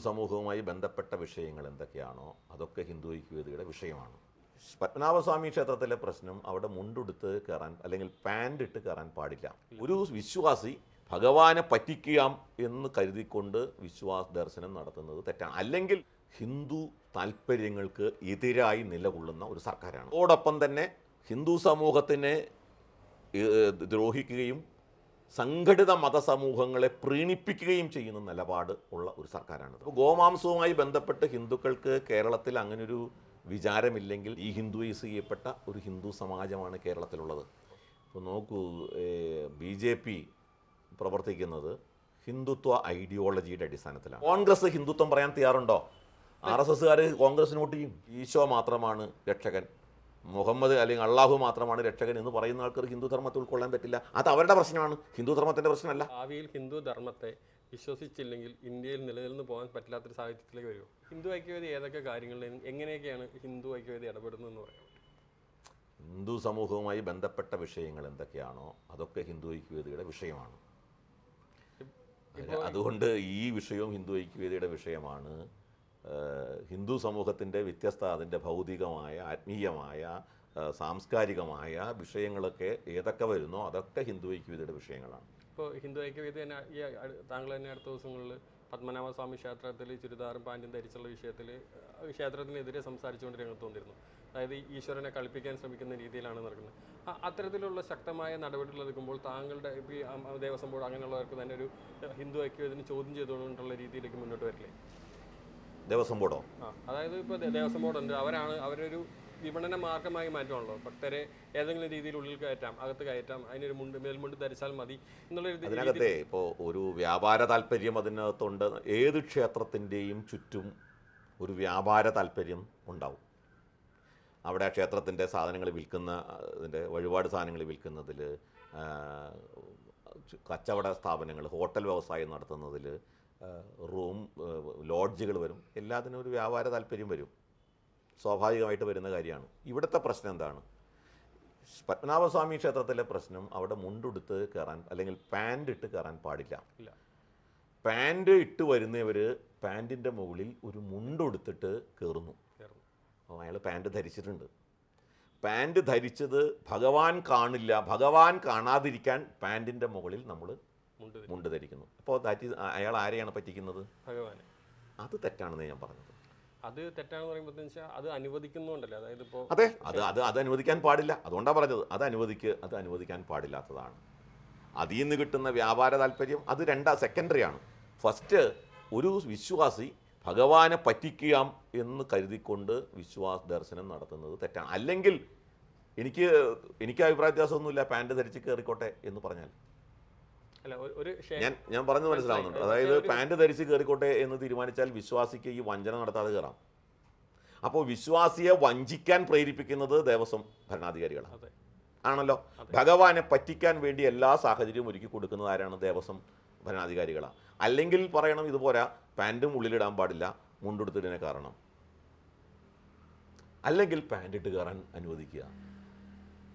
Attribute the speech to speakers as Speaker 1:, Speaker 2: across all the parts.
Speaker 1: സമൂഹവുമായി ബന്ധപ്പെട്ട വിഷയങ്ങൾ എന്തൊക്കെയാണോ അതൊക്കെ ഹിന്ദു ഐക്യവേദിയുടെ വിഷയമാണ്. പത്മനാഭസ്വാമി ക്ഷേത്രത്തിലെ പ്രശ്നം അവിടെ മുണ്ടെടുത്ത് കയറാൻ അല്ലെങ്കിൽ പാന്റ് ഇട്ട് കയറാൻ പാടില്ല. ഒരു വിശ്വാസി ഭഗവാനെ പറ്റിക്കാം എന്ന് കരുതിക്കൊണ്ട് വിശ്വാസ ദർശനം നടത്തുന്നത് തെറ്റാണ്. അല്ലെങ്കിൽ ഹിന്ദു താല്പര്യങ്ങൾക്ക് എതിരായി നിലകൊള്ളുന്ന ഒരു സർക്കാരാണ്. അതോടൊപ്പം തന്നെ ഹിന്ദു സമൂഹത്തിനെ ദ്രോഹിക്കുകയും സംഘടിത മതസമൂഹങ്ങളെ പ്രീണിപ്പിക്കുകയും ചെയ്യുന്ന നിലപാട് ഉള്ള ഒരു സർക്കാരാണ് അപ്പോൾ ഗോമാംസവുമായി ബന്ധപ്പെട്ട് ഹിന്ദുക്കൾക്ക് കേരളത്തിൽ അങ്ങനൊരു വിചാരമില്ലെങ്കിൽ ഈ ഹിന്ദുയിസ് ചെയ്യപ്പെട്ട ഒരു ഹിന്ദു സമാജമാണ് കേരളത്തിലുള്ളത്. ഇപ്പോൾ നോക്കൂ ബി ജെ പി പ്രവർത്തിക്കുന്നത് ഹിന്ദുത്വ ഐഡിയോളജിയുടെ അടിസ്ഥാനത്തിലാണ്. കോൺഗ്രസ് ഹിന്ദുത്വം പറയാൻ തയ്യാറുണ്ടോ? ആർ എസ് എസ്സുകാർ കോൺഗ്രസിന് വോട്ട് ചെയ്യും. ഈശോ മാത്രമാണ് രക്ഷകൻ. മുഹമ്മദ് അല്ലെങ്കിൽ അള്ളാഹു മാത്രമാണ് രക്ഷകൻ എന്ന് പറയുന്ന ആൾക്കാർ ഹിന്ദു ധർമ്മത്തെ ഉൾക്കൊള്ളാൻ പറ്റില്ല. അത് അവരുടെ പ്രശ്നമാണ്. ഹിന്ദു ധർമ്മത്തിന്റെ പ്രശ്നമല്ല.
Speaker 2: ഭാവിയിൽ ഹിന്ദു ധർമ്മത്തെ വിശ്വസിച്ചില്ലെങ്കിൽ ഇന്ത്യയിൽ നിലനിന്ന് പോകാൻ പറ്റാത്തൊരു സാഹചര്യത്തിലേക്ക് വരുമോ ഹിന്ദു ഐക്യവേദി ഏതൊക്കെ കാര്യങ്ങളിൽ എങ്ങനെയൊക്കെയാണ് ഹിന്ദു ഐക്യവേദി ഇടപെടുന്നതെന്ന് പറയാം
Speaker 1: ഹിന്ദു സമൂഹവുമായി ബന്ധപ്പെട്ട വിഷയങ്ങൾ എന്തൊക്കെയാണോ അതൊക്കെ ഹിന്ദു ഐക്യവേദിയുടെ വിഷയമാണ്. അതുകൊണ്ട് ഈ വിഷയവും ഹിന്ദു ഐക്യവേദിയുടെ വിഷയമാണ്. ഹിന്ദു സമൂഹത്തിന്റെ വ്യത്യസ്ത അതിന്റെ ഭൗതികമായ ആത്മീയമായ സാംസ്കാരികമായ വിഷയങ്ങളൊക്കെ ഏതൊക്കെ വരുന്നോ അതൊക്കെ ഹിന്ദു ഐക്യവേദിയുടെ വിഷയങ്ങളാണ്.
Speaker 2: ഇപ്പോൾ ഹിന്ദു ഐക്യവേദി തന്നെ ഈ താങ്കൾ തന്നെ അടുത്ത ദിവസങ്ങളിൽ പത്മനാഭസ്വാമി ക്ഷേത്രത്തിൽ ചുരിദാറും പാന്റും ധരിച്ചുള്ള വിഷയത്തിൽ ക്ഷേത്രത്തിനെതിരെ സംസാരിച്ചുകൊണ്ട് രംഗത്ത് വന്നിരുന്നു അതായത് ഈശ്വരനെ കളിപ്പിക്കാൻ ശ്രമിക്കുന്ന രീതിയിലാണ് നടക്കുന്നത്. അത്തരത്തിലുള്ള ശക്തമായ നടപടികൾ എടുക്കുമ്പോൾ താങ്കളുടെ ഈ ദേവസ്വം ബോർഡ് അങ്ങനെയുള്ളവർക്ക് തന്നെ ഒരു ഹിന്ദു ഐക്യവേദിനെ ചോദ്യം ചെയ്തുകൊണ്ടുള്ള രീതിയിലേക്ക് മുന്നോട്ട് വരില്ലേ?
Speaker 1: ദേവസ്വം ബോർഡോ?
Speaker 2: അതായത് ഇപ്പോൾ ദേവസ്വം ബോർഡ് ഉണ്ട് അവരാണ് അവരൊരു വിപണന മാർഗമായി മാറ്റുവാണല്ലോ. ഭക്തരെ ഏതെങ്കിലും രീതിയിൽ ഉള്ളിൽ കയറ്റാം അകത്ത് കയറ്റാം അതിനൊരു മുണ്ട് മേൽമുണ്ട് ധരിച്ചാൽ മതി എന്നുള്ള രീതി-
Speaker 1: അതിനകത്തെ ഇപ്പോൾ ഒരു വ്യാപാര താല്പര്യം അതിനകത്തുണ്ട്. ഏത് ക്ഷേത്രത്തിന്റെയും ചുറ്റും ഒരു വ്യാപാര താല്പര്യം ഉണ്ടാവും. അവിടെ ക്ഷേത്രത്തിന്റെ സാധനങ്ങൾ വിൽക്കുന്ന അതിന്റെ വഴിപാട് സാധനങ്ങൾ വിൽക്കുന്നതിൽ കച്ചവട സ്ഥാപനങ്ങൾ ഹോട്ടൽ വ്യവസായം നടത്തുന്നതിൽ റൂം ലോഡ്ജുകൾ വരും. എല്ലാത്തിനും ഒരു വ്യാപാര താല്പര്യം വരും. സ്വാഭാവികമായിട്ട് വരുന്ന കാര്യമാണ്. ഇവിടുത്തെ പ്രശ്നം എന്താണ്? പത്മനാഭസ്വാമി ക്ഷേത്രത്തിലെ പ്രശ്നം അവിടെ മുണ്ടുടുത്ത് കയറാൻ അല്ലെങ്കിൽ പാന്റ് ഇട്ട് കയറാൻ പാടില്ല. പാന്റ് ഇട്ട് വരുന്നവർ പാന്റിന്റെ മുകളിൽ ഒരു മുണ്ടുടുത്തിട്ട് കയറുന്നു. അപ്പോൾ അയാൾ പാന്റ് ധരിച്ചിട്ടുണ്ട്. പാന്റ് ധരിച്ചത് ഭഗവാൻ കാണില്ല. ഭഗവാൻ കാണാതിരിക്കാൻ പാന്റിന്റെ മുകളിൽ നമ്മൾ
Speaker 2: മുണ്ട്
Speaker 1: ധരിക്കുന്നു അപ്പോൾ ദാറ്റ് ഈസ് അയാൾ ആരെയാണ് പറ്റിക്കുന്നത്?
Speaker 2: ഭഗവാനെ.
Speaker 1: അത് തെറ്റാണെന്ന് ഞാൻ പറഞ്ഞത്.
Speaker 2: അത് തെറ്റാണെന്ന് പറയുമ്പോൾ അത് അനുവദിക്കുന്നുണ്ടല്ലോ. അതായത് ഇപ്പോൾ
Speaker 1: അതെ അത് അത് അത് അനുവദിക്കാൻ പാടില്ല. അതുകൊണ്ടാണ് പറഞ്ഞത്. അത് അനുവദിക്ക് അത് അനുവദിക്കാൻ പാടില്ലാത്തതാണ്. അതിൽ നിന്ന് കിട്ടുന്ന വ്യാപാര താല്പര്യം അത് രണ്ടാ സെക്കൻഡറി ആണ്. ഫസ്റ്റ് ഒരു വിശ്വാസി ഭഗവാനെ പറ്റിക്കാം എന്ന് കരുതിക്കൊണ്ട് വിശ്വാസ ദർശനം നടത്തുന്നത് തെറ്റാണ് അല്ലെങ്കിൽ എനിക്ക് എനിക്ക് അഭിപ്രായ വ്യത്യാസമൊന്നുമില്ല പാന്റ് ധരിച്ച് കയറിക്കോട്ടെ എന്ന് പറഞ്ഞാൽ. ഞാൻ ഞാൻ പറഞ്ഞത് മനസ്സിലാവുന്നുണ്ട്. അതായത് പാന്റ് ധരിച്ച് കയറിക്കോട്ടെ എന്ന് തീരുമാനിച്ചാൽ വിശ്വാസിക്ക് ഈ വഞ്ചന നടത്താതെ കയറാം അപ്പോൾ വിശ്വാസിയെ വഞ്ചിക്കാൻ പ്രേരിപ്പിക്കുന്നത് ദേവസ്വം ഭരണാധികാരികളാണ്. ആണല്ലോ? ഭഗവാനെ പറ്റിക്കാൻ വേണ്ടി എല്ലാ സാഹചര്യവും ഒരുക്കി കൊടുക്കുന്നത് ആരാണ്? ദേവസ്വം ഭരണാധികാരികളാണ്. അല്ലെങ്കിൽ പറയണം ഇതുപോലെ പാന്റും ഉള്ളിലിടാൻ പാടില്ല മുണ്ടെടുത്തിടിനെ കാരണം. അല്ലെങ്കിൽ പാന്റ് ഇട്ട് കയറാൻ അനുവദിക്കുക.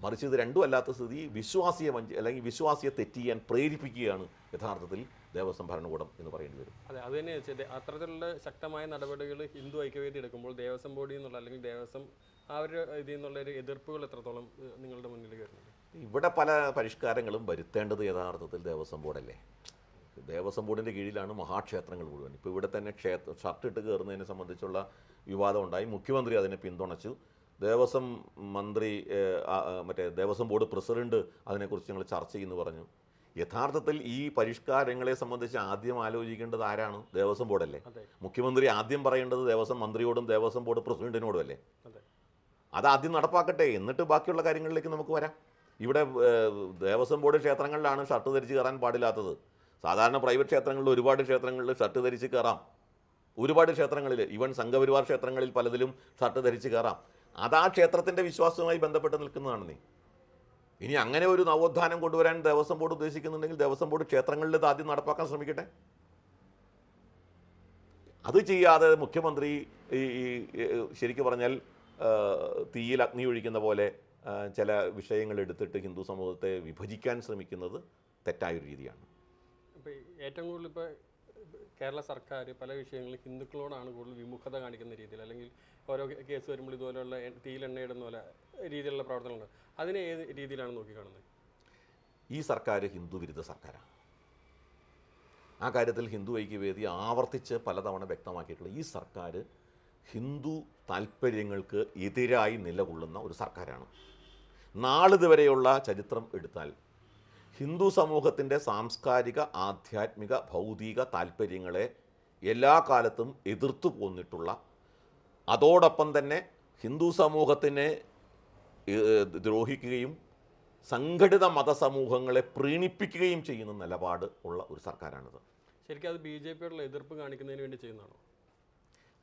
Speaker 1: മറിച്ച് ഇത് രണ്ടും അല്ലാത്ത സ്ഥിതി വിശ്വാസിയെ വഞ്ചി അല്ലെങ്കിൽ വിശ്വാസിയെ തെറ്റിയാൻ ചെയ്യാൻ പ്രേരിപ്പിക്കുകയാണ് യഥാർത്ഥത്തിൽ ദേവസ്വം ഭരണകൂടം എന്ന് പറയേണ്ടി വരും.
Speaker 2: അതെ അത് തന്നെ അത്തരത്തിലുള്ള ശക്തമായ നടപടികൾ ഹിന്ദു ഐക്യവേദി എടുക്കുമ്പോൾ ദേവസ്വം ബോർഡിൽ നിന്നുള്ള അല്ലെങ്കിൽ ദേവസ്വം ആ ഒരു ഇതിൽ നിന്നുള്ള ഒരു എതിർപ്പുകൾ എത്രത്തോളം നിങ്ങളുടെ മുന്നിൽ വരുന്നുണ്ട്
Speaker 1: ഇവിടെ പല പരിഷ്കാരങ്ങളും വരുത്തേണ്ടത് യഥാർത്ഥത്തിൽ ദേവസ്വം ബോർഡല്ലേ. ദേവസ്വം ബോർഡിന്റെ കീഴിലാണ് മഹാക്ഷേത്രങ്ങൾ മുഴുവൻ. ഇപ്പോൾ ഇവിടെ തന്നെ ക്ഷേത്ര ഷർട്ട് ഇട്ട് കയറുന്നതിനെ സംബന്ധിച്ചുള്ള വിവാദം ഉണ്ടായി. മുഖ്യമന്ത്രി അതിനെ പിന്തുണച്ചു. ദേവസ്വം മന്ത്രി മറ്റേ ദേവസ്വം ബോർഡ് പ്രസിഡന്റ് അതിനെക്കുറിച്ച് ഞങ്ങൾ ചർച്ച ചെയ്യുന്നു പറഞ്ഞു. യഥാർത്ഥത്തിൽ ഈ പരിഷ്കാരങ്ങളെ സംബന്ധിച്ച് ആദ്യം ആലോചിക്കേണ്ടത് ആരാണ്? ദേവസ്വം ബോർഡല്ലേ? മുഖ്യമന്ത്രി ആദ്യം പറയേണ്ടത് ദേവസ്വം മന്ത്രിയോടും ദേവസ്വം ബോർഡ് പ്രസിഡന്റിനോടും അല്ലേ?
Speaker 2: അതെ.
Speaker 1: ആദ്യം നടപ്പാക്കട്ടെ. എന്നിട്ട് ബാക്കിയുള്ള കാര്യങ്ങളിലേക്ക് നമുക്ക് വരാം. ഇവിടെ ദേവസ്വം ബോർഡ് ക്ഷേത്രങ്ങളിലാണ് ഷർട്ട് ധരിച്ച് കയറാൻ പാടില്ലാത്തത്. സാധാരണ പ്രൈവറ്റ് ക്ഷേത്രങ്ങളിൽ ഒരുപാട് ക്ഷേത്രങ്ങളിൽ ഷർട്ട് ധരിച്ച് കയറാം. ഒരുപാട് ക്ഷേത്രങ്ങളിൽ ഈവൻ സംഘപരിവാർ ക്ഷേത്രങ്ങളിൽ പലതിലും ഷർട്ട് ധരിച്ച് കയറാം. അത് ആ ക്ഷേത്രത്തിന്റെ വിശ്വാസവുമായി ബന്ധപ്പെട്ട് നിൽക്കുന്നതാണ് നീ. ഇനി അങ്ങനെ ഒരു നവോത്ഥാനം കൊണ്ടുവരാൻ ദേവസ്വം ബോർഡ് ഉദ്ദേശിക്കുന്നുണ്ടെങ്കിൽ ദേവസ്വം ബോർഡ് ക്ഷേത്രങ്ങളിൽ ഇത് ആദ്യം നടപ്പാക്കാൻ ശ്രമിക്കട്ടെ? അത് ചെയ്യാതെ മുഖ്യമന്ത്രി ഈ ശരിക്കും പറഞ്ഞാൽ തീയിൽ അഗ്നി ഒഴിക്കുന്ന പോലെ ചില വിഷയങ്ങൾ എടുത്തിട്ട് ഹിന്ദു സമൂഹത്തെ വിഭജിക്കാൻ ശ്രമിക്കുന്നത് തെറ്റായൊരു രീതിയാണ്.
Speaker 2: ഏറ്റവും കൂടുതൽ ഇപ്പോൾ കേരള സർക്കാർ പല വിഷയങ്ങളിൽ ഹിന്ദുക്കളോടാണ് കൂടുതൽ വിമുഖത കാണിക്കുന്ന രീതിയിൽ അല്ലെങ്കിൽ ഓരോ കേസ് വരുമ്പോൾ ഇതുപോലെയുള്ള തീയിലെണ്ണയിടുന്ന പോലെ രീതിയിലുള്ള പ്രവർത്തനങ്ങളുണ്ട്. അതിനെ ഏത് രീതിയിലാണ് നോക്കിക്കാണുന്നത്?
Speaker 1: ഈ സർക്കാർ ഹിന്ദു വിരുദ്ധ സർക്കാരാണ്. ആ കാര്യത്തിൽ ഹിന്ദു ഐക്യവേദി ആവർത്തിച്ച് പലതവണ വ്യക്തമാക്കിയിട്ടുള്ള ഈ സർക്കാർ ഹിന്ദു താല്പര്യങ്ങൾക്ക് എതിരായി നിലകൊള്ളുന്ന ഒരു സർക്കാരാണ്. നാളിതുവരെയുള്ള ചരിത്രം എടുത്താൽ ഹിന്ദു സമൂഹത്തിന്റെ സാംസ്കാരിക ആധ്യാത്മിക ഭൗതിക താല്പര്യങ്ങളെ എല്ലാ കാലത്തും എതിർത്തു പോന്നിട്ടുള്ള അതോടൊപ്പം തന്നെ ഹിന്ദു സമൂഹത്തിനെ ദ്രോഹിക്കുകയും സംഘടിത മതസമൂഹങ്ങളെ പ്രീണിപ്പിക്കുകയും ചെയ്യുന്ന നിലപാട് ഉള്ള ഒരു സർക്കാരാണിത്.
Speaker 2: ശരിക്കും അത് ബി ജെ പിയോടുള്ള എതിർപ്പ് കാണിക്കുന്നതിന് വേണ്ടി ചെയ്യുന്നതാണോ?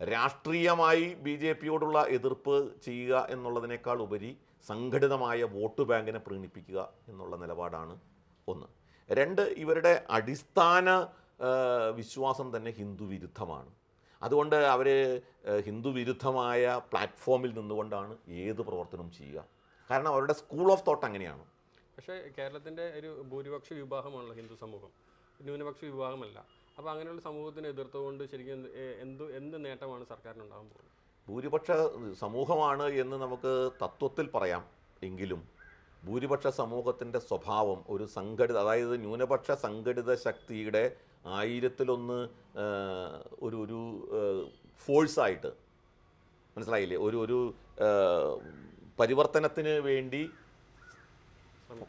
Speaker 1: രാഷ്ട്രീയമായി ബി ജെ പിയോടുള്ള എതിർപ്പ് ചെയ്യുക എന്നുള്ളതിനേക്കാൾ ഉപരി സംഘടിതമായ വോട്ട് ബാങ്കിനെ പ്രീണിപ്പിക്കുക എന്നുള്ള നിലപാടാണ് ഒന്ന്. രണ്ട് ഇവരുടെ അടിസ്ഥാന വിശ്വാസം തന്നെ ഹിന്ദു വിരുദ്ധമാണ് അതുകൊണ്ട് അവർ ഹിന്ദു വിരുദ്ധമായ പ്ലാറ്റ്ഫോമിൽ നിന്നുകൊണ്ടാണ് ഏത് പ്രവർത്തനവും ചെയ്യുക. കാരണം അവരുടെ സ്കൂൾ ഓഫ് തോട്ട് അങ്ങനെയാണ്.
Speaker 2: പക്ഷേ കേരളത്തിന്റെ ഒരു ഭൂരിപക്ഷ വിഭാഗമാണല്ലോ ഹിന്ദു സമൂഹം. ന്യൂനപക്ഷ വിഭാഗമല്ല. അപ്പോൾ അങ്ങനെയുള്ള സമൂഹത്തിനെ എതിർത്തുകൊണ്ട് ശരിക്കും എന്ത് എന്ത് നേട്ടമാണ് സർക്കാരിന് ഉണ്ടാകാൻ പോകുന്നത്?
Speaker 1: ഭൂരിപക്ഷ സമൂഹമാണ് എന്ന് നമുക്ക് തത്വത്തിൽ പറയാം. എങ്കിലും ഭൂരിപക്ഷ സമൂഹത്തിന്റെ സ്വഭാവം ഒരു സംഘടിത അതായത് ന്യൂനപക്ഷ സംഘടിത ശക്തിയുടെ ആയിരത്തിലൊന്ന് ഒരു ഒരു ഫോഴ്സായിട്ട് മനസ്സിലായില്ലേ? ഒരു ഒരു പരിവർത്തനത്തിന് വേണ്ടി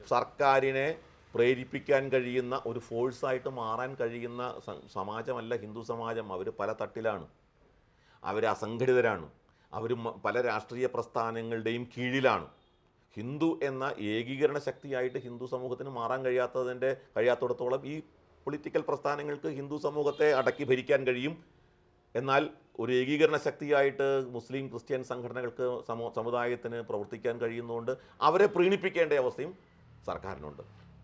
Speaker 1: സർക്കാരിനെ പ്രേരിപ്പിക്കാൻ കഴിയുന്ന ഒരു ഫോഴ്സായിട്ട് മാറാൻ കഴിയുന്ന സമാജമല്ല ഹിന്ദു സമാജം. അവർ പല തട്ടിലാണ്. അവർ അസംഘടിതരാണ്. അവർ പല രാഷ്ട്രീയ പ്രസ്ഥാനങ്ങളുടെയും കീഴിലാണ്. ഹിന്ദു എന്ന ഏകീകരണ ശക്തിയായിട്ട് ഹിന്ദു സമൂഹത്തിന് മാറാൻ കഴിയാത്തതിന്റെ കഴിയാത്തിടത്തോളം ഈ പൊളിറ്റിക്കൽ പ്രസ്ഥാനങ്ങൾക്ക് ഹിന്ദു സമൂഹത്തെ അടക്കി ഭരിക്കാൻ കഴിയും. എന്നാൽ ഒരു ഏകീകരണ ശക്തിയായിട്ട് മുസ്ലിം ക്രിസ്ത്യൻ സംഘടനകൾക്ക് സമൂ സമുദായത്തിന് പ്രവർത്തിക്കാൻ കഴിയുന്നതുകൊണ്ട് അവരെ പ്രീണിപ്പിക്കേണ്ട അവസ്ഥയും സർക്കാരിനുണ്ട്.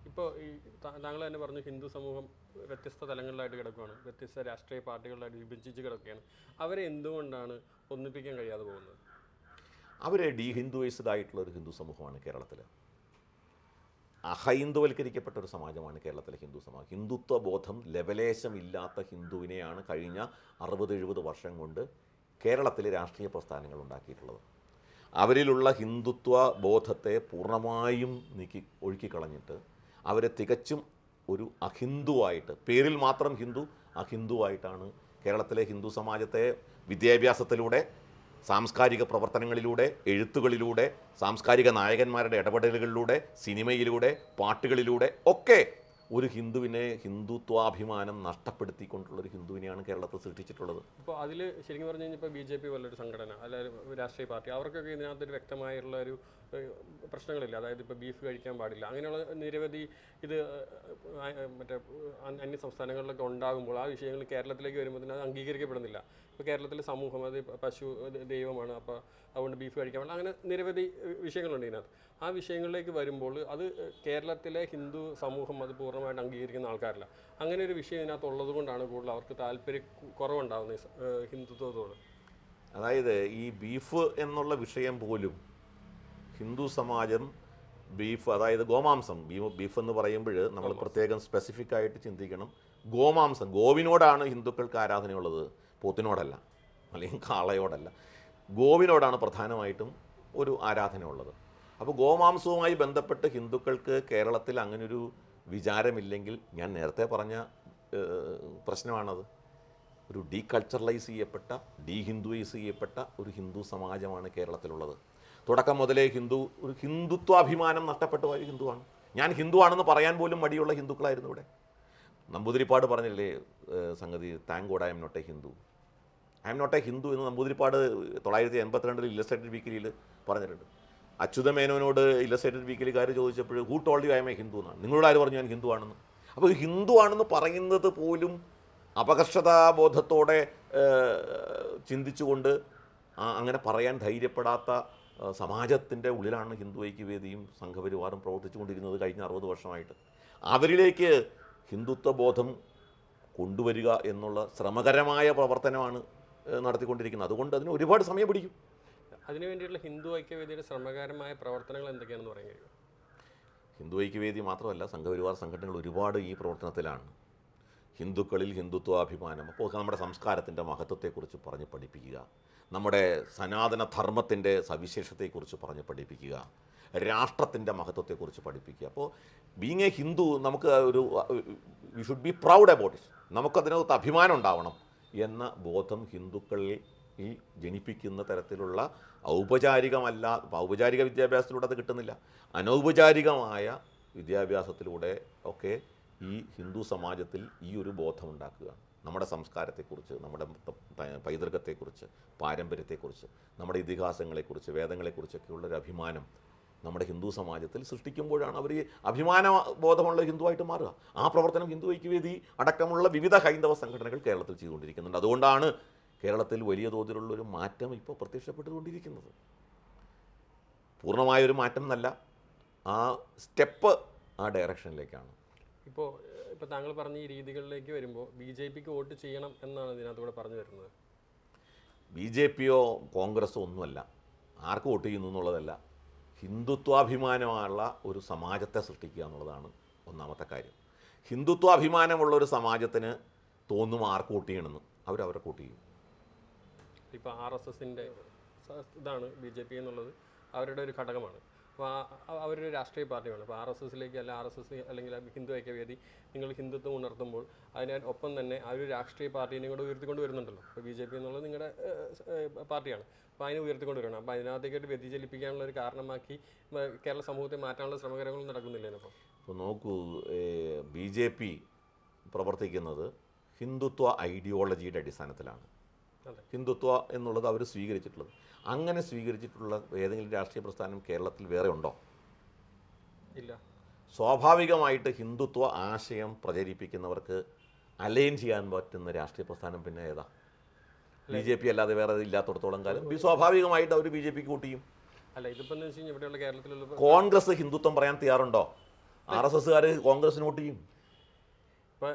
Speaker 2: ഇപ്പോൾ ഈ താങ്കൾ തന്നെ പറഞ്ഞു ഹിന്ദു സമൂഹം വ്യത്യസ്ത തലങ്ങളിലായിട്ട് കിടക്കുകയാണ് വ്യത്യസ്ത രാഷ്ട്രീയ പാർട്ടികളിലായിട്ട് വിഭജിച്ച് കിടക്കുകയാണ്. അവരെ എന്തുകൊണ്ടാണ് ഒന്നിപ്പിക്കാൻ കഴിയാതെ പോകുന്നത്?
Speaker 1: അവർ ഡീഹിന്ദുവൈസ്ഡ് ആയിട്ടുള്ള ഒരു ഹിന്ദു സമൂഹമാണ് കേരളത്തിൽ അഹൈന്ദവൽക്കരിക്കപ്പെട്ട ഒരു സമാജമാണ് കേരളത്തിലെ ഹിന്ദു സമാജം ഹിന്ദുത്വ ബോധം ലവലേശമില്ലാത്ത ഹിന്ദുവിനെയാണ് കഴിഞ്ഞ അറുപത് എഴുപത് വർഷം കൊണ്ട് കേരളത്തിലെ രാഷ്ട്രീയ പ്രസ്ഥാനങ്ങൾ ഉണ്ടാക്കിയിട്ടുള്ളത്. അവരിലുള്ള ഹിന്ദുത്വ ബോധത്തെ പൂർണമായും നീക്കി ഒഴുക്കിക്കളഞ്ഞിട്ട് അവരെ തികച്ചും ഒരു അഹിന്ദുവായിട്ട് പേരിൽ മാത്രം ഹിന്ദു അഹിന്ദുവായിട്ടാണ് കേരളത്തിലെ ഹിന്ദു സമാജത്തെ വിദ്യാഭ്യാസത്തിലൂടെ സാംസ്കാരിക പ്രവർത്തനങ്ങളിലൂടെ എഴുത്തുകളിലൂടെ സാംസ്കാരിക നായകന്മാരുടെ ഇടപെടലുകളിലൂടെ സിനിമയിലൂടെ പാട്ടുകളിലൂടെ ഒക്കെ ഒരു ഹിന്ദുവിനെ ഹിന്ദുത്വാഭിമാനം നഷ്ടപ്പെടുത്തിക്കൊണ്ടുള്ള ഒരു ഹിന്ദുവിനെയാണ് കേരളത്തിൽ സൃഷ്ടിച്ചിട്ടുള്ളത്.
Speaker 2: അപ്പോൾ അതിൽ ശരിക്കും പറഞ്ഞു കഴിഞ്ഞാൽ ബി ജെ പി പോലൊരു സംഘടന അല്ലെങ്കിൽ രാഷ്ട്രീയ പാർട്ടി അവർക്കൊക്കെ ഇതിനകത്തൊരു വ്യക്തമായുള്ള ഒരു പ്രശ്നങ്ങളില്ല. അതായത് ഇപ്പോൾ ബീഫ് കഴിക്കാൻ പാടില്ല. അങ്ങനെയുള്ള നിരവധി ഇത് മറ്റേ അന്യ സംസ്ഥാനങ്ങളിലൊക്കെ ഉണ്ടാകുമ്പോൾ ആ വിഷയങ്ങൾ കേരളത്തിലേക്ക് വരുമ്പോൾ അത് അംഗീകരിക്കപ്പെടുന്നില്ല. ഇപ്പോൾ കേരളത്തിലെ സമൂഹം അത് പശു ദൈവമാണ് അപ്പോൾ അതുകൊണ്ട് ബീഫ് കഴിക്കാൻ പാടില്ല. അങ്ങനെ നിരവധി വിഷയങ്ങളുണ്ട് ഇതിനകത്ത്. ആ വിഷയങ്ങളിലേക്ക് വരുമ്പോൾ അത് കേരളത്തിലെ ഹിന്ദു സമൂഹം അത് പൂർണമായിട്ട് അംഗീകരിക്കുന്ന ആൾക്കാരില്ല. അങ്ങനെ ഒരു വിഷയം ഇതിനകത്ത് ഉള്ളത് കൊണ്ടാണ് കൂടുതൽ അവർക്ക് താല്പര്യം കുറവുണ്ടാകുന്നത് ഹിന്ദുത്വത്തോട്.
Speaker 1: അതായത് ഈ ബീഫ് എന്നുള്ള വിഷയം പോലും ഹിന്ദു സമാജം ബീഫ് അതായത് ഗോമാംസം ബീഫ് ബീഫ് എന്ന് പറയുമ്പോൾ നമ്മൾ പ്രത്യേകം സ്പെസിഫിക് ആയിട്ട് ചിന്തിക്കണം. ഗോമാംസം ഗോവിനോടാണ് ഹിന്ദുക്കൾക്ക് ആരാധനയുള്ളത്? പോത്തിനോടല്ല അല്ലെങ്കിൽ കാളയോടല്ല. ഗോവിനോടാണ് പ്രധാനമായിട്ടും ഒരു ആരാധന ഉള്ളത് അപ്പോൾ ഗോമാംസവുമായി ബന്ധപ്പെട്ട് ഹിന്ദുക്കൾക്ക് കേരളത്തിൽ അങ്ങനൊരു വിചാരമില്ലെങ്കിൽ ഞാൻ നേരത്തെ പറഞ്ഞ പ്രശ്നമാണത്. ഒരു ഡീകൾച്ചറലൈസ് ചെയ്യപ്പെട്ട ഡീഹിന്ദുവൈസ് ചെയ്യപ്പെട്ട ഒരു ഹിന്ദു സമാജമാണ് കേരളത്തിലുള്ളത്. തുടക്കം മുതലേ ഹിന്ദു ഒരു ഹിന്ദുത്വാഭിമാനം നഷ്ടപ്പെട്ട ഒരു ഹിന്ദുവാണ്. ഞാൻ ഹിന്ദുവാണെന്ന് പറയാൻ പോലും മടിയുള്ള ഹിന്ദുക്കളായിരുന്നു ഇവിടെ. നമ്പൂതിരിപ്പാട് പറഞ്ഞില്ലേ സംഗതി thank God I'm not a Hindu I'm not a Hindu എന്ന് നമ്പൂതിരിപ്പാട് തൊള്ളായിരത്തി എൺപത്തിരണ്ടിൽ ഇല്ലസ്ട്രേറ്റഡ് വീക്കിലിയിൽ പറഞ്ഞിട്ടുണ്ട്. അച്യുത മേനോനോട് ഇല്ലസ്ട്രേറ്റഡ് വീക്കിലിക്കാർ ചോദിച്ചപ്പോൾ who told you I am a Hindu എന്നാണ്. നിങ്ങളോട് ആര് പറഞ്ഞു ഞാൻ ഹിന്ദു ആണെന്ന്? അപ്പോൾ ഹിന്ദു ആണെന്ന് പറയുന്നത് പോലും അപകർഷതാബോധത്തോടെ ചിന്തിച്ചുകൊണ്ട് അങ്ങനെ പറയാൻ ധൈര്യപ്പെടാത്ത സമാജത്തിന്റെ ഉള്ളിലാണ് ഹിന്ദു ഐക്യവേദിയും സംഘപരിവാറും പ്രവർത്തിച്ചുകൊണ്ടിരുന്നത് കഴിഞ്ഞ അറുപത് വർഷമായിട്ട്. അവരിലേക്ക് ഹിന്ദുത്വ ബോധം കൊണ്ടുവരിക എന്നുള്ള ശ്രമകരമായ പ്രവർത്തനമാണ് നടത്തിക്കൊണ്ടിരിക്കുന്നത്. അതുകൊണ്ട് അതിന് ഒരുപാട് സമയം പിടിക്കും.
Speaker 2: അതിനു വേണ്ടിയിട്ടുള്ള ഹിന്ദു ഐക്യവേദിയുടെ ശ്രമകരമായ പ്രവർത്തനങ്ങൾ എന്തൊക്കെയാണെന്ന് പറയാൻ കഴിയും
Speaker 1: ഹിന്ദു ഐക്യവേദി മാത്രമല്ല സംഘപരിവാർ സംഘടനകൾ ഒരുപാട് ഈ പ്രവർത്തനത്തിലാണ്. ഹിന്ദുക്കളിൽ ഹിന്ദുത്വാഭിമാനം അപ്പോൾ നമ്മുടെ സംസ്കാരത്തിന്റെ മഹത്വത്തെക്കുറിച്ച് പറഞ്ഞ് പഠിപ്പിക്കുക നമ്മുടെ സനാതന ധർമ്മത്തിന്റെ സവിശേഷതയെക്കുറിച്ച് പറഞ്ഞ് പഠിപ്പിക്കുക രാഷ്ട്രത്തിന്റെ മഹത്വത്തെക്കുറിച്ച് പഠിപ്പിക്കുക. അപ്പോൾ ബീങ് എ ഹിന്ദു നമുക്ക് ഒരു you should be proud about it നമുക്കതിനകത്ത് അഭിമാനം ഉണ്ടാവണം എന്ന ബോധം ഹിന്ദുക്കളിൽ ജനിപ്പിക്കുന്ന തരത്തിലുള്ള ഔപചാരികമല്ല ഔപചാരിക വിദ്യാഭ്യാസത്തിലൂടെ അത് കിട്ടുന്നില്ല. അനൗപചാരികമായ വിദ്യാഭ്യാസത്തിലൂടെ ഒക്കെ ഈ ഹിന്ദു സമാജത്തിൽ ഈ ഒരു ബോധം ഉണ്ടാക്കുക. നമ്മുടെ സംസ്കാരത്തെക്കുറിച്ച് നമ്മുടെ പൈതൃകത്തെക്കുറിച്ച് പാരമ്പര്യത്തെക്കുറിച്ച് നമ്മുടെ ഇതിഹാസങ്ങളെക്കുറിച്ച് വേദങ്ങളെക്കുറിച്ചൊക്കെയുള്ള ഒരു അഭിമാനം നമ്മുടെ ഹിന്ദു സമാജത്തിൽ സൃഷ്ടിക്കുമ്പോഴാണ് അവർ അഭിമാന ബോധമുള്ള ഹിന്ദുവായിട്ട് മാറുക. ആ പ്രവർത്തനം ഹിന്ദു ഐക്യവേദി അടക്കമുള്ള വിവിധ ഹൈന്ദവ സംഘടനകൾ കേരളത്തിൽ ചെയ്തുകൊണ്ടിരിക്കുന്നുണ്ട്. അതുകൊണ്ടാണ് കേരളത്തിൽ വലിയ തോതിലുള്ള ഒരു മാറ്റം ഇപ്പോൾ പ്രത്യക്ഷപ്പെട്ടുകൊണ്ടിരിക്കുന്നത്. പൂർണമായൊരു മാറ്റം എന്നല്ല ആ സ്റ്റെപ്പ് ആ ഡയറക്ഷനിലേക്കാണ്.
Speaker 2: ഇപ്പോൾ ഇപ്പോൾ താങ്കൾ പറഞ്ഞ ഈ രീതികളിലേക്ക് വരുമ്പോൾ ബി ജെ പിക്ക് വോട്ട് ചെയ്യണം എന്നാണ് ഇതിനകത്തൂടെ പറഞ്ഞു വരുന്നത്?
Speaker 1: ബി ജെ പിയോ കോൺഗ്രസോ ഒന്നുമല്ല. ആർക്ക് വോട്ട് ചെയ്യുന്നു എന്നുള്ളതല്ല. ഹിന്ദുത്വാഭിമാനമുള്ള ഒരു സമാജത്തെ സൃഷ്ടിക്കുക എന്നുള്ളതാണ് ഒന്നാമത്തെ കാര്യം. ഹിന്ദുത്വാഭിമാനമുള്ള ഒരു സമാജത്തിന് തോന്നും ആർക്ക് വോട്ട് ചെയ്യണമെന്ന് അവരവരെ വോട്ട് ചെയ്യും.
Speaker 2: ഇപ്പോൾ ആർ എസ് എസിന്റെ ഇതാണ് ബി ജെ പി എന്നുള്ളത് അവരുടെ ഒരു ഘടകമാണ്. അപ്പോൾ അവരൊരു രാഷ്ട്രീയ പാർട്ടിയാണ്. അപ്പോൾ ആർ എസ് എസിലേക്ക് അല്ല ആർ എസ് എസ് അല്ലെങ്കിൽ ഹിന്ദു ഐക്യവേദി നിങ്ങൾ ഹിന്ദുത്വം ഉണർത്തുമ്പോൾ അതിനൊപ്പം തന്നെ ആ ഒരു രാഷ്ട്രീയ പാർട്ടീനെ കൂടെ ഉയർത്തിക്കൊണ്ട് വരുന്നുണ്ടല്ലോ. ഇപ്പോൾ ബി ജെ പി എന്നുള്ളത് നിങ്ങളുടെ പാർട്ടിയാണ്. അപ്പോൾ അതിനെ ഉയർത്തിക്കൊണ്ട് വരണം. അപ്പോൾ അതിനകത്തേക്കായിട്ട് വ്യതിചലിപ്പിക്കാനുള്ള ഒരു കാരണമാക്കി കേരള സമൂഹത്തെ മാറ്റാനുള്ള ശ്രമകരങ്ങൾ നടക്കുന്നില്ലേ അപ്പോൾ
Speaker 1: ഇപ്പോൾ നോക്കൂ ബി ജെ പി പ്രവർത്തിക്കുന്നത് ഹിന്ദുത്വ ഐഡിയോളജിയുടെ അടിസ്ഥാനത്തിലാണ്. ഹിന്ദുത്വ എന്നുള്ളത് അവർ സ്വീകരിച്ചിട്ടുള്ളത്. അങ്ങനെ സ്വീകരിച്ചിട്ടുള്ള ഏതെങ്കിലും രാഷ്ട്രീയ പ്രസ്ഥാനം കേരളത്തിൽ വേറെ ഉണ്ടോ?
Speaker 2: ഇല്ല.
Speaker 1: സ്വാഭാവികമായിട്ട് ഹിന്ദുത്വ ആശയം പ്രചരിപ്പിക്കുന്നവർക്ക് അലൈൻ ചെയ്യാൻ പറ്റുന്ന രാഷ്ട്രീയ പ്രസ്ഥാനം പിന്നെ ഏതാ? ബി ജെ പി അല്ലാതെ വേറെ ഇല്ലാത്തടത്തോളം കാലം. ബി- സ്വാഭാവികമായിട്ട് അവർ ബി ജെ പിക്ക് കൂട്ടിയും.
Speaker 2: അല്ല ഇതിപ്പോൾ ഇവിടെയുള്ള കേരളത്തിലുള്ള
Speaker 1: കോൺഗ്രസ് ഹിന്ദുത്വം പറയാൻ തയ്യാറുണ്ടോ? ആർ എസ് എസ്സുകാർ കോൺഗ്രസിന് വോട്ട് ചെയ്യും.
Speaker 2: ഇപ്പോൾ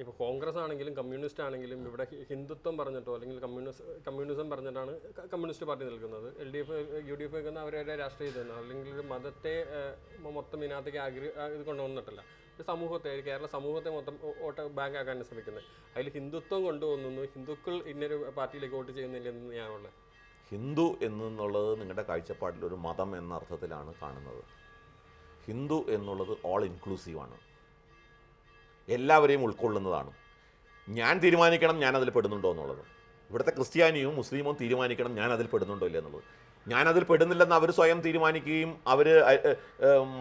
Speaker 2: ഇപ്പോൾ കോൺഗ്രസ് ആണെങ്കിലും കമ്മ്യൂണിസ്റ്റ് ആണെങ്കിലും ഇവിടെ ഹിന്ദുത്വം പറഞ്ഞിട്ടോ അല്ലെങ്കിൽ കമ്മ്യൂണിസ്റ്റ് കമ്മ്യൂണിസം പറഞ്ഞിട്ടാണ് കമ്മ്യൂണിസ്റ്റ് പാർട്ടി നിൽക്കുന്നത്. L D F U D F വെക്കുന്ന അവരുടെ രാഷ്ട്രീയ ഇതാണ് അല്ലെങ്കിൽ മതത്തെ മൊത്തം ഇതിനകത്തേക്ക് ആഗ്രഹ ഇത് കൊണ്ടുവന്നിട്ടില്ല. സമൂഹത്തെ കേരള സമൂഹത്തെ മൊത്തം വോട്ട് ബാങ്ക് ആക്കാൻ ശ്രമിക്കുന്നത്. അതിൽ ഹിന്ദുത്വം കൊണ്ടുവന്നു. ഹിന്ദുക്കൾ ഇന്നൊരു പാർട്ടിയിലേക്ക് വോട്ട് ചെയ്യുന്നില്ല എന്ന് ഞാനുള്ളത്.
Speaker 1: ഹിന്ദു എന്നുള്ളത് നിങ്ങളുടെ കാഴ്ചപ്പാടിൽ ഒരു മതം എന്ന അർത്ഥത്തിലാണ് കാണുന്നത്. ഹിന്ദു എന്നുള്ളത് ഓൾ ഇൻക്ലൂസീവാണ് എല്ലാവരെയും ഉൾക്കൊള്ളുന്നതാണ്. ഞാൻ തീരുമാനിക്കണം ഞാൻ അതിൽ പെടുന്നുണ്ടോ എന്നുള്ളത്. ഇവിടുത്തെ ക്രിസ്ത്യാനിയും മുസ്ലിമും തീരുമാനിക്കണം ഞാൻ അതിൽ പെടുന്നുണ്ടോ ഇല്ല എന്നുള്ളത്. ഞാൻ അതിൽ പെടുന്നില്ലെന്ന് അവർ സ്വയം തീരുമാനിക്കുകയും അവർ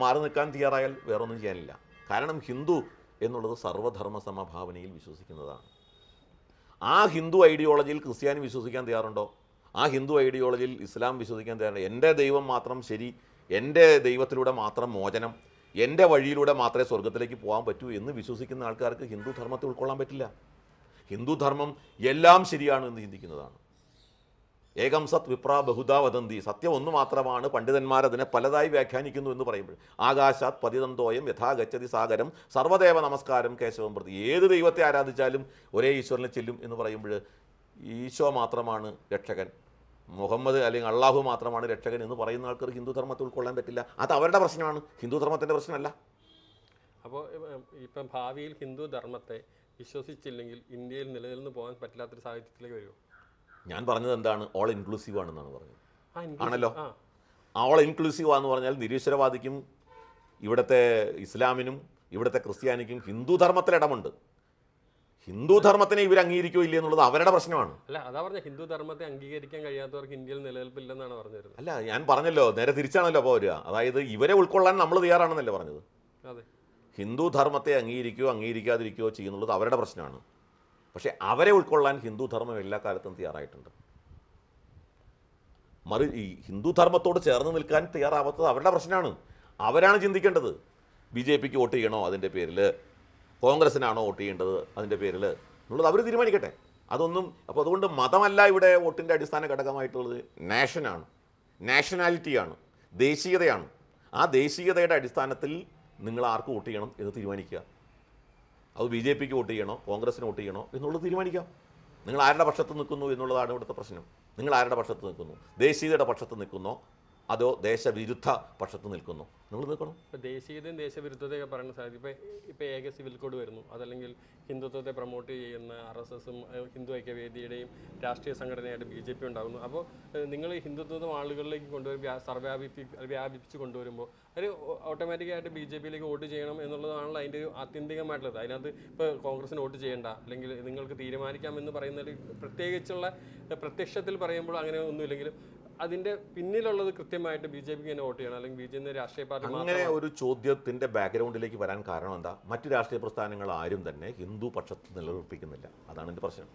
Speaker 1: മാറി നിൽക്കാൻ തയ്യാറായാൽ വേറൊന്നും ചെയ്യാനില്ല. കാരണം ഹിന്ദു എന്നുള്ളത് സർവധർമ്മ സമഭാവനയിൽ വിശ്വസിക്കുന്നതാണ്. ആ ഹിന്ദു ഐഡിയോളജിയിൽ ക്രിസ്ത്യാനി വിശ്വസിക്കാൻ തയ്യാറുണ്ടോ? ആ ഹിന്ദു ഐഡിയോളജിയിൽ ഇസ്ലാം വിശ്വസിക്കാൻ തയ്യാറുണ്ടോ? എന്റെ ദൈവം മാത്രം ശരി എന്റെ ദൈവത്തിലൂടെ മാത്രം മോചനം എന്റെ വഴിയിലൂടെ മാത്രമേ സ്വർഗത്തിലേക്ക് പോകാൻ പറ്റൂ എന്ന് വിശ്വസിക്കുന്ന ആൾക്കാർക്ക് ഹിന്ദു ധർമ്മത്തെ ഉൾക്കൊള്ളാൻ പറ്റില്ല. ഹിന്ദു ധർമ്മം എല്ലാം ശരിയാണ് എന്ന് ചിന്തിക്കുന്നതാണ്. ഏകം സത് വിപ്ര ബഹുദാ വദന്തി. സത്യം ഒന്ന് മാത്രമാണ്. പണ്ഡിതന്മാർ അതിനെ പലതായി വ്യാഖ്യാനിക്കുന്നു എന്ന് പറയുമ്പോൾ ആകാശാത് പതിതന്തോയം യഥാഗച്ഛതി സാഗരം സർവദേവ നമസ്കാരം കേശവം പ്രതി. ഏത് ദൈവത്തെ ആരാധിച്ചാലും ഒരേ ഈശ്വരനെ ചെല്ലും എന്ന് പറയുമ്പോൾ ഈശോ മാത്രമാണ് രക്ഷകൻ. മുഹമ്മദ് അല്ലെങ്കിൽ അള്ളാഹു മാത്രമാണ് രക്ഷകൻ എന്ന് പറയുന്ന ആൾക്കാർ ഹിന്ദു ധർമ്മത്തെ ഉൾക്കൊള്ളാൻ പറ്റില്ല. അത് അവരുടെ പ്രശ്നമാണ്. ഹിന്ദു ധർമ്മത്തിന്റെ പ്രശ്നമല്ല.
Speaker 2: അപ്പോൾ ഇപ്പം ഭാവിയിൽ ഹിന്ദു ധർമ്മത്തെ വിശ്വസിച്ചില്ലെങ്കിൽ ഇന്ത്യയിൽ നിലനിന്ന് പോകാൻ പറ്റില്ലാത്തൊരു സാഹചര്യത്തിലേക്ക് വരുമോ
Speaker 1: ഞാൻ പറഞ്ഞത് എന്താണ്? ഓൾ ഇൻക്ലൂസീവ് ആണെന്നാണ് പറഞ്ഞത്. ആണല്ലോ. ഓൾ ഇൻക്ലൂസീവ് ആണെന്ന് പറഞ്ഞാൽ നിരീശ്വരവാദിക്കും ഇവിടുത്തെ ഇസ്ലാമിനും ഇവിടുത്തെ ക്രിസ്ത്യാനിക്കും ഹിന്ദു ധർമ്മത്തിൽ ഇടമുണ്ട് ഹിന്ദു ധർമ്മത്തിനെ ഇവർ അംഗീകരിക്കുകയോ ഇല്ലേ എന്നുള്ളത് അവരുടെ പ്രശ്നമാണ്.
Speaker 2: അല്ല അതാ പറഞ്ഞ ഹിന്ദു ധർമ്മത്തെ അംഗീകരിക്കാൻ കഴിയാത്തവർക്ക് ഇന്ത്യയിൽ നിലനിൽപ്പില്ലെന്നാണ് പറഞ്ഞു വരുന്നത്
Speaker 1: അല്ല ഞാൻ പറഞ്ഞല്ലോ നേരെ തിരിച്ചാണല്ലോ അപ്പോൾ വരിക. അതായത് ഇവരെ ഉൾക്കൊള്ളാൻ നമ്മൾ തയ്യാറാണെന്നല്ലേ പറഞ്ഞത്.
Speaker 2: അതെ.
Speaker 1: ഹിന്ദു ധർമ്മത്തെ അംഗീകരിക്കുകയോ അംഗീകരിക്കാതിരിക്കുകയോ ചെയ്യുന്നുള്ളത് അവരുടെ പ്രശ്നമാണ്. പക്ഷേ അവരെ ഉൾക്കൊള്ളാൻ ഹിന്ദു ധർമ്മം എല്ലാ കാലത്തും തയ്യാറായിട്ടുണ്ട്. മറി ഈ ഹിന്ദു ധർമ്മത്തോട് ചേർന്ന് നിൽക്കാൻ തയ്യാറാവാത്തത് അവരുടെ പ്രശ്നമാണ്. അവരാണ് ചിന്തിക്കേണ്ടത്. ബി ജെ പിക്ക് വോട്ട് ചെയ്യണോ അതിന്റെ പേരിൽ കോൺഗ്രസിനാണോ വോട്ട് ചെയ്യേണ്ടത് അതിന്റെ പേരിൽ എന്നുള്ളത് അവർ തീരുമാനിക്കട്ടെ. അതൊന്നും അപ്പോൾ അതുകൊണ്ട് മതമല്ല ഇവിടെ വോട്ടിന്റെ അടിസ്ഥാന ഘടകമായിട്ടുള്ളത് നാഷനാണ്. നാഷണാലിറ്റിയാണ് ദേശീയതയാണ്. ആ ദേശീയതയുടെ അടിസ്ഥാനത്തിൽ നിങ്ങൾ ആർക്ക് വോട്ട് ചെയ്യണം എന്ന് തീരുമാനിക്കുക. അത് ബി ജെ പിക്ക് വോട്ട് ചെയ്യണോ കോൺഗ്രസ്സിന് വോട്ട് ചെയ്യണോ എന്നുള്ളത് തീരുമാനിക്കാം നിങ്ങൾ ആരുടെ പക്ഷത്ത് നിൽക്കുന്നു എന്നുള്ളതാണ് ഇവിടുത്തെ പ്രശ്നം. നിങ്ങൾ ആരുടെ പക്ഷത്ത് നിൽക്കുന്നു? ദേശീയതയുടെ പക്ഷത്ത് നിൽക്കുന്നോ അതോ ദേശവിരുദ്ധ പക്ഷത്ത് നിൽക്കുന്നു? നിങ്ങൾ നിൽക്കണം
Speaker 2: ഇപ്പോൾ ദേശീയതയും ദേശവിരുദ്ധതയൊക്കെ പറയുന്ന സാധ്യത ഇപ്പോൾ ഇപ്പോൾ ഏക സിവിൽ കോഡ് വരുന്നു. അതല്ലെങ്കിൽ ഹിന്ദുത്വത്തെ പ്രൊമോട്ട് ചെയ്യുന്ന ആർ എസ് എസും ഹിന്ദു ഐക്യവേദിയുടെയും രാഷ്ട്രീയ സംഘടനയായിട്ട് ബി ജെ പി ഉണ്ടാകുന്നു അപ്പോൾ നിങ്ങൾ ഹിന്ദുത്വം ആളുകളിലേക്ക് കൊണ്ടുവരും സർവ്യാപിപ്പി വ്യാപിപ്പിച്ച് കൊണ്ടുവരുമ്പോൾ അവർ ഓട്ടോമാറ്റിക്കായിട്ട് ബി ജെ പിയിലേക്ക് വോട്ട് ചെയ്യണം എന്നുള്ളതാണല്ലോ അതിന്റെ ഒരു ആത്യന്തികമായിട്ടുള്ളത്. അതിനകത്ത് ഇപ്പോൾ കോൺഗ്രസിന് വോട്ട് ചെയ്യേണ്ട അല്ലെങ്കിൽ നിങ്ങൾക്ക് തീരുമാനിക്കാം എന്ന് പറയുന്നതിൽ പ്രത്യേകിച്ചുള്ള പ്രത്യക്ഷത്തിൽ പറയുമ്പോൾ അങ്ങനെ ഒന്നുമില്ലെങ്കിലും അതിന്റെ പിന്നിലുള്ളത് കൃത്യമായിട്ട് ബി ജെ പിക്ക് തന്നെ വോട്ട് ചെയ്യണം. അല്ലെങ്കിൽ ബി ജെ പി രാഷ്ട്രീയ പാർട്ടി
Speaker 1: അങ്ങനെ ഒരു ചോദ്യത്തിന്റെ ബാക്ക്ഗ്രൗണ്ടിലേക്ക് വരാൻ കാരണം എന്താ? മറ്റു രാഷ്ട്രീയ പ്രസ്ഥാനങ്ങൾ ആരും തന്നെ ഹിന്ദു പക്ഷത്ത് നിലനിർപ്പിക്കുന്നില്ല. അതാണ് എന്റെ പ്രശ്നം.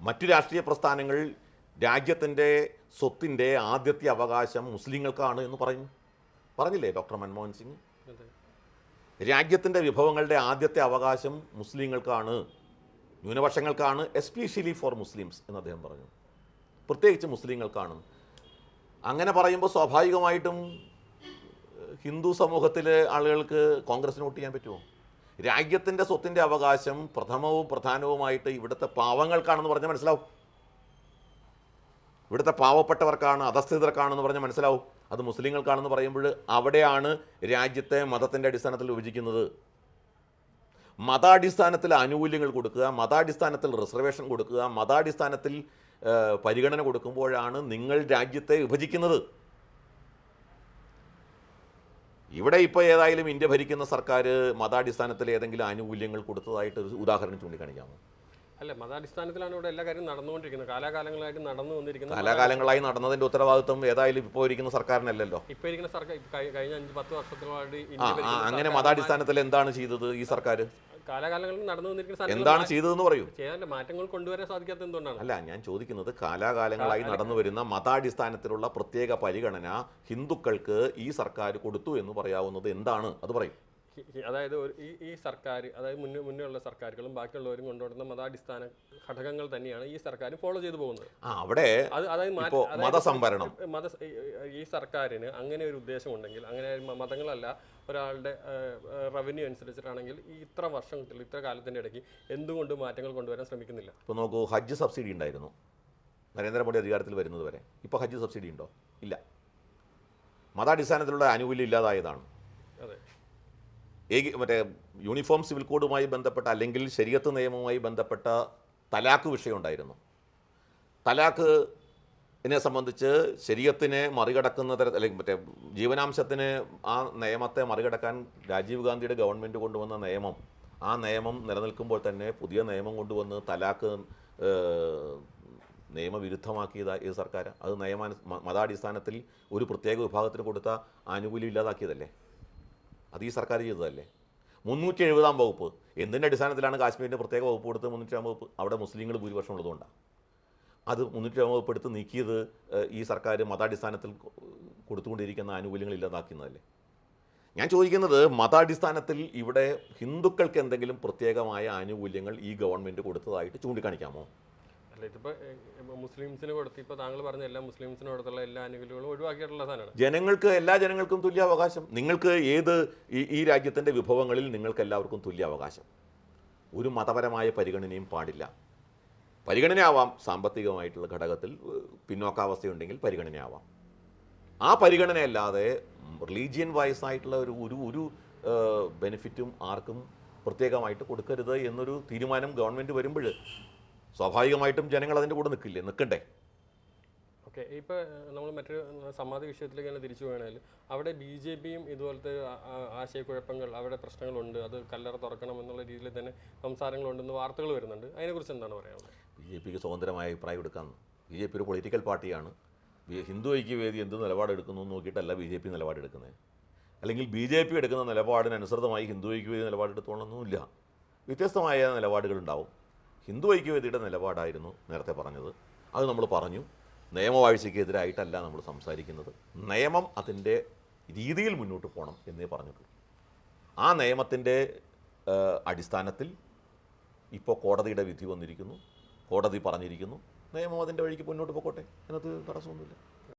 Speaker 1: മറ്റു രാഷ്ട്രീയ പ്രസ്ഥാനങ്ങൾ രാജ്യത്തിന്റെ സ്വത്തിന്റെ ആദ്യത്തെ അവകാശം മുസ്ലിങ്ങൾക്കാണ് എന്ന് പറഞ്ഞു. പറഞ്ഞില്ലേ ഡോക്ടർ മൻമോഹൻ സിംഗ്?
Speaker 2: രാജ്യത്തിന്റെ
Speaker 1: രാജ്യത്തിന്റെ വിഭവങ്ങളുടെ ആദ്യത്തെ അവകാശം മുസ്ലിങ്ങൾക്കാണ് ന്യൂനപക്ഷങ്ങൾക്കാണ് എസ്പെഷ്യലി ഫോർ മുസ്ലിംസ് എന്ന് അദ്ദേഹം പറഞ്ഞു. പ്രത്യേകിച്ച് മുസ്ലിങ്ങൾക്കാണ്. അങ്ങനെ പറയുമ്പോൾ സ്വാഭാവികമായിട്ടും ഹിന്ദു സമൂഹത്തിലെ ആളുകൾക്ക് കോൺഗ്രസിന് വോട്ട് ചെയ്യാൻ പറ്റുമോ? രാജ്യത്തിന്റെ സ്വത്തിന്റെ അവകാശം പ്രഥമവും പ്രധാനവുമായിട്ട് ഇവിടുത്തെ പാവങ്ങൾക്കാണെന്ന് പറഞ്ഞാൽ മനസ്സിലാവും. ഇവിടുത്തെ പാവപ്പെട്ടവർക്കാണ് അധസ്ഥിതർക്കാണെന്ന് പറഞ്ഞാൽ മനസ്സിലാവും. അത് മുസ്ലിങ്ങൾക്കാണെന്ന് പറയുമ്പോൾ അവിടെയാണ് രാജ്യത്തെ മതത്തിന്റെ അടിസ്ഥാനത്തിൽ വിഭജിക്കുന്നത്. മതാടിസ്ഥാനത്തിൽ ആനുകൂല്യങ്ങൾ കൊടുക്കുക മതാടിസ്ഥാനത്തിൽ റിസർവേഷൻ കൊടുക്കുക മതാടിസ്ഥാനത്തിൽ പരിഗണന കൊടുക്കുമ്പോഴാണ് നിങ്ങൾ രാജ്യത്തെ വിഭജിക്കുന്നത്. ഇവിടെ ഇപ്പോൾ ഏതായാലും ഇന്ത്യ ഭരിക്കുന്ന സർക്കാർ മതാടിസ്ഥാനത്തിൽ ഏതെങ്കിലും ആനുകൂല്യങ്ങൾ കൊടുത്തതായിട്ട് ഒരു ഉദാഹരണം ചൂണ്ടിക്കാണിക്കാമോ?
Speaker 2: അല്ല മതാടിസ്ഥാനത്തിലാണ് ഇവിടെ എല്ലാ കാര്യവും നടന്നുകൊണ്ടിരിക്കുന്നത്. കാലാകാലങ്ങളായിട്ട് നടന്നു വന്നിരിക്കുന്നത്
Speaker 1: കാലാകാലങ്ങളായി നടന്നതിന്റെ ഉത്തരവാദിത്വം ഏതായാലും ഇപ്പോൾ ഇരിക്കുന്ന സർക്കാരിനല്ലല്ലോ.
Speaker 2: ഇപ്പോൾ ഇരിക്കുന്ന സർക്കാർ കഴിഞ്ഞ അഞ്ച് പത്ത് വർഷത്തോളമായിട്ട്
Speaker 1: അങ്ങനെ മതാടിസ്ഥാനത്തിൽ എന്താണ് ചെയ്തത് ഈ സർക്കാർ
Speaker 2: കാലാകാലങ്ങളിൽ നടന്നു വന്നിരിക്കുന്ന
Speaker 1: എന്താണ് ചെയ്തതെന്ന് പറയൂ.
Speaker 2: ചെയ്യാനുള്ള മാറ്റങ്ങൾ കൊണ്ടുവരാൻ സാധിക്കാത്ത എന്തുകൊണ്ടാണ്?
Speaker 1: അല്ല ഞാൻ ചോദിക്കുന്നത് കാലാകാലങ്ങളായി നടന്നു വരുന്ന മതാടിസ്ഥാനത്തിലുള്ള പ്രത്യേക പരിഗണന ഹിന്ദുക്കൾക്ക് ഈ സർക്കാർ കൊടുത്തു എന്ന് പറയാവുന്നത് എന്താണ്? അത് പറയും.
Speaker 2: അതായത് ഒരു- ഈ ഈ സർക്കാർ അതായത് മുന്നേ മുന്നേ ഉള്ള സർക്കാരുകളും ബാക്കിയുള്ളവരും കൊണ്ടുവരുന്ന മതാടിസ്ഥാന ഘടകങ്ങൾ തന്നെയാണ് ഈ സർക്കാർ ഫോളോ ചെയ്തു പോകുന്നത്.
Speaker 1: ആ അവിടെ
Speaker 2: അത് അതായത്
Speaker 1: ഇപ്പോ മതസംവരണം.
Speaker 2: മത ഈ- സർക്കാരിന് അങ്ങനെ ഒരു ഉദ്ദേശം ഉണ്ടെങ്കിൽ അങ്ങനെ മതങ്ങളല്ല ഒരാളുടെ റവന്യൂ അനുസരിച്ചിട്ടാണെങ്കിൽ ഈ ഇത്ര വർഷം ഇത്ര കാലത്തിന്റെ ഇടയ്ക്ക് എന്തുകൊണ്ട് മാറ്റങ്ങൾ കൊണ്ടുവരാൻ ശ്രമിക്കുന്നില്ല?
Speaker 1: ഇപ്പോൾ നോക്കൂ ഹജ്ജ് സബ്സിഡി ഉണ്ടായിരുന്നു. നരേന്ദ്രമോദി അധികാരത്തിൽ വരുന്നത് വരെ. ഇപ്പോൾ ഹജ്ജ് സബ്സിഡി ഉണ്ടോ? ഇല്ല. മതാടിസ്ഥാനത്തിലുള്ള ആനുകൂല്യം ഇല്ലാതായതാണ്. ഏകി മറ്റേ യൂണിഫോം സിവിൽ കോഡുമായി ബന്ധപ്പെട്ട അല്ലെങ്കിൽ ശരിയത്ത് നിയമവുമായി ബന്ധപ്പെട്ട തലാക്ക് വിഷയമുണ്ടായിരുന്നു. തലാക്ക് നെ സംബന്ധിച്ച് ശരീരത്തിനെ മറികടക്കുന്ന തര അല്ലെങ്കിൽ മറ്റേ ജീവനാംശത്തിന് ആ നിയമത്തെ മറികടക്കാൻ രാജീവ് ഗാന്ധിയുടെ ഗവൺമെന്റ് കൊണ്ടുവന്ന നിയമം ആ നിയമം നിലനിൽക്കുമ്പോൾ തന്നെ പുതിയ നിയമം കൊണ്ടുവന്ന് തലാക്ക് നിയമവിരുദ്ധമാക്കിയത് ഈ സർക്കാർ അത് നിയമാനു മതാടിസ്ഥാനത്തിൽ ഒരു പ്രത്യേക വിഭാഗത്തിന് കൊടുത്ത ആനുകൂല്യം ഇല്ലാതാക്കിയതല്ലേ? അത് ഈ സർക്കാർ ചെയ്തതല്ലേ? മുന്നൂറ്റി എഴുപതാം വകുപ്പ്. എന്തിന്റെ അടിസ്ഥാനത്തിലാണ് കാശ്മീരിന്റെ പ്രത്യേക വകുപ്പ് കൊടുത്തത് മുന്നൂറ്റി വകുപ്പ്? അവിടെ മുസ്ലിങ്ങൾ ഭൂരിപക്ഷം ഉള്ളതുകൊണ്ടാണ് അത് മുന്നൂറ്റി വകുപ്പ് എടുത്ത് നീക്കിയത് ഈ സർക്കാർ മതാടിസ്ഥാനത്തിൽ കൊടുത്തുകൊണ്ടിരിക്കുന്ന ആനുകൂല്യങ്ങൾ ഇല്ലാതാക്കുന്നതല്ലേ? ഞാൻ ചോദിക്കുന്നത് മതാടിസ്ഥാനത്തിൽ ഇവിടെ ഹിന്ദുക്കൾക്ക് എന്തെങ്കിലും പ്രത്യേകമായ ആനുകൂല്യങ്ങൾ ഈ ഗവൺമെന്റ് കൊടുത്തതായിട്ട് ചൂണ്ടിക്കാണിക്കാമോ?
Speaker 2: മുസ്ലിംസിന് താങ്കൾ പറഞ്ഞ എല്ലാ മുസ്ലിംസിന് കൊടുത്തുള്ള എല്ലാ ആനുകൂല്യങ്ങളും ഒഴിവാക്കിയിട്ടുള്ള സാധനമാണ്.
Speaker 1: ജനങ്ങൾക്ക് എല്ലാ ജനങ്ങൾക്കും തുല്യ അവകാശം നിങ്ങൾക്ക് ഏത് ഈ രാജ്യത്തിന്റെ വിഭവങ്ങളിൽ നിങ്ങൾക്ക് എല്ലാവർക്കും തുല്യ അവകാശം ഒരു മതപരമായ പരിഗണനയും പാടില്ല. പരിഗണനയാവാം. സാമ്പത്തികമായിട്ടുള്ള ഘടകത്തിൽ പിന്നോക്കാവസ്ഥയുണ്ടെങ്കിൽ പരിഗണനയാവാം. ആ പരിഗണനയല്ലാതെ റിലീജിയൻ വൈസ് ആയിട്ടുള്ള ഒരു ഒരു ഒരു ബെനിഫിറ്റും ആർക്കും പ്രത്യേകമായിട്ട് കൊടുക്കരുത് എന്നൊരു തീരുമാനം ഗവൺമെന്റ് വരുമ്പോൾ സ്വാഭാവികമായിട്ടും ജനങ്ങൾ അതിന്റെ കൂടെ നിൽക്കില്ലേ? നിൽക്കണ്ടേ?
Speaker 2: ഓക്കെ ഇപ്പോൾ നമ്മൾ മറ്റൊരു സമാധി വിഷയത്തിലേക്ക് തന്നെ തിരിച്ചു പോകണമെങ്കിൽ അവിടെ ബി ജെ പിയും ഇതുപോലത്തെ ആശയക്കുഴപ്പങ്ങൾ അവിടെ പ്രശ്നങ്ങളുണ്ട് അത് കല്ലറ തുറക്കണം എന്നുള്ള രീതിയിൽ തന്നെ സംസാരങ്ങളുണ്ടെന്ന് വാർത്തകൾ വരുന്നുണ്ട്. അതിനെക്കുറിച്ച് എന്താണ് പറയാനുള്ളത്?
Speaker 1: ബി ജെ പിക്ക് സ്വതന്ത്രമായ അഭിപ്രായം എടുക്കാം ബി ജെ പി ഒരു പൊളിറ്റിക്കൽ പാർട്ടിയാണ്. ബി- ഹിന്ദു ഐക്യവേദി എന്ത് നിലപാടെടുക്കുന്നു എന്ന് നോക്കിയിട്ടല്ല ബി ജെ പി നിലപാടെടുക്കുന്നത് അല്ലെങ്കിൽ ബി ജെ പി എടുക്കുന്ന നിലപാടിനനുസൃതമായി ഹിന്ദു ഐക്യവേദി നിലപാടെടുത്തോളൊന്നുമില്ല. വ്യത്യസ്തമായ നിലപാടുകളുണ്ടാവും. ഹിന്ദു ഐക്യവേദിയുടെ നിലപാടായിരുന്നു നേരത്തെ പറഞ്ഞത്. അത് നമ്മൾ പറഞ്ഞു. നിയമവാഴ്ചയ്ക്കെതിരായിട്ടല്ല നമ്മൾ സംസാരിക്കുന്നത്. നിയമം അതിന്റെ രീതിയിൽ മുന്നോട്ട് പോകണം എന്നേ പറഞ്ഞിട്ടുള്ളൂ. ആ നിയമത്തിന്റെ അടിസ്ഥാനത്തിൽ ഇപ്പോൾ കോടതിയുടെ വിധി വന്നിരിക്കുന്നു. കോടതി പറഞ്ഞിരിക്കുന്നു. നിയമം അതിന്റെ വഴിക്ക് മുന്നോട്ട് പോയിക്കോട്ടെ. അതിനകത്ത് തടസ്സമൊന്നുമില്ല.